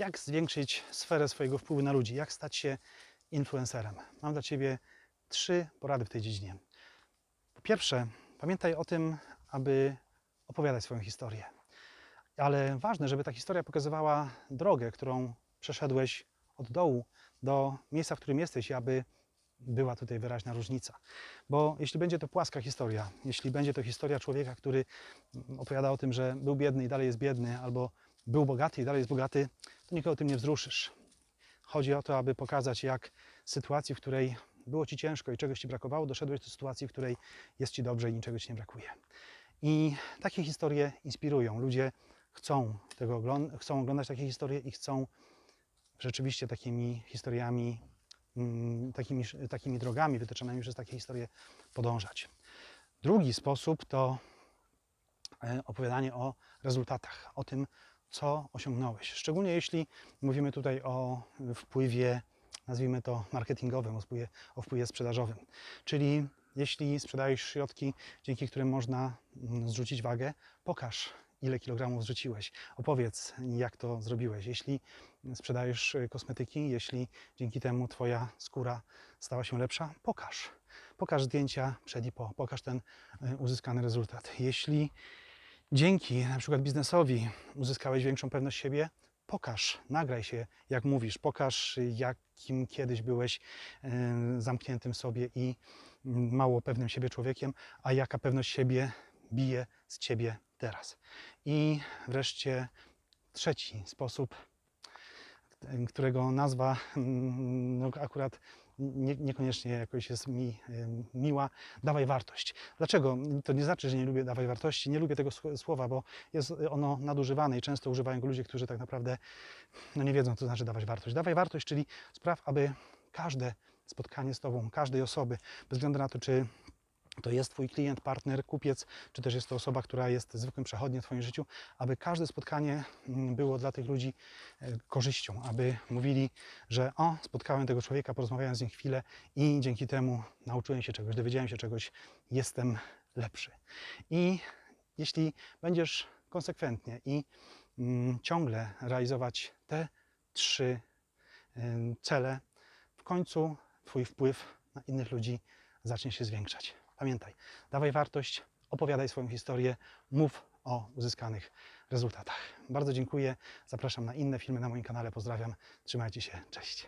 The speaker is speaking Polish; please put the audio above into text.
jak zwiększyć sferę swojego wpływu na ludzi, jak stać się influencerem. Mam dla Ciebie trzy porady w tej dziedzinie. Po pierwsze, pamiętaj o tym, aby opowiadać swoją historię. Ale ważne, żeby ta historia pokazywała drogę, którą przeszedłeś od dołu do miejsca, w którym jesteś, i aby była tutaj wyraźna różnica. Bo jeśli będzie to płaska historia, jeśli będzie to historia człowieka, który opowiada o tym, że był biedny i dalej jest biedny, albo był bogaty i dalej jest bogaty, to nikogo tym nie wzruszysz. Chodzi o to, aby pokazać, jak sytuacji, w której było ci ciężko i czegoś ci brakowało, doszedłeś do sytuacji, w której jest ci dobrze i niczego ci nie brakuje. I takie historie inspirują. Ludzie chcą tego oglądać, chcą oglądać takie historie i chcą rzeczywiście takimi historiami, mm, takimi, takimi drogami wytyczonymi przez takie historie podążać. Drugi sposób to e, opowiadanie o rezultatach, o tym, co osiągnąłeś. Szczególnie jeśli mówimy tutaj o wpływie, nazwijmy to marketingowym, o wpływie, o wpływie sprzedażowym. Czyli jeśli sprzedajesz środki, dzięki którym można mm, zrzucić wagę, pokaż, ile kilogramów zrzuciłeś. Opowiedz, jak to zrobiłeś. Jeśli sprzedajesz y, kosmetyki, jeśli dzięki temu Twoja skóra stała się lepsza, pokaż. Pokaż zdjęcia przed i po, pokaż ten y, uzyskany rezultat. Jeśli dzięki na przykład biznesowi uzyskałeś większą pewność siebie, pokaż, nagraj się, jak mówisz, pokaż, jakim kiedyś byłeś y, zamkniętym sobie i mało pewnym siebie człowiekiem, a jaka pewność siebie bije z ciebie teraz. I wreszcie trzeci sposób, którego nazwa mm, no, akurat nie, niekoniecznie jakoś jest mi miła, dawaj wartość. Dlaczego? To nie znaczy, że nie lubię dawaj wartości, nie lubię tego sł- słowa, bo jest ono nadużywane i często używają go ludzie, którzy tak naprawdę no, nie wiedzą, co znaczy dawać wartość. Dawaj wartość, czyli spraw, aby każde spotkanie z Tobą, każdej osoby, bez względu na to, czy to jest Twój klient, partner, kupiec, czy też jest to osoba, która jest zwykłym przechodniem w Twoim życiu, aby każde spotkanie mm, było dla tych ludzi e, korzyścią, aby mówili, że o, spotkałem tego człowieka, porozmawiałem z nim chwilę i dzięki temu nauczyłem się czegoś, dowiedziałem się czegoś, jestem lepszy. I jeśli będziesz konsekwentnie i mm, ciągle realizować te trzy ym, cele, w końcu Twój wpływ na innych ludzi zacznie się zwiększać. Pamiętaj, dawaj wartość, opowiadaj swoją historię, mów o uzyskanych rezultatach. Bardzo dziękuję. Zapraszam na inne filmy na moim kanale. Pozdrawiam. Trzymajcie się. Cześć.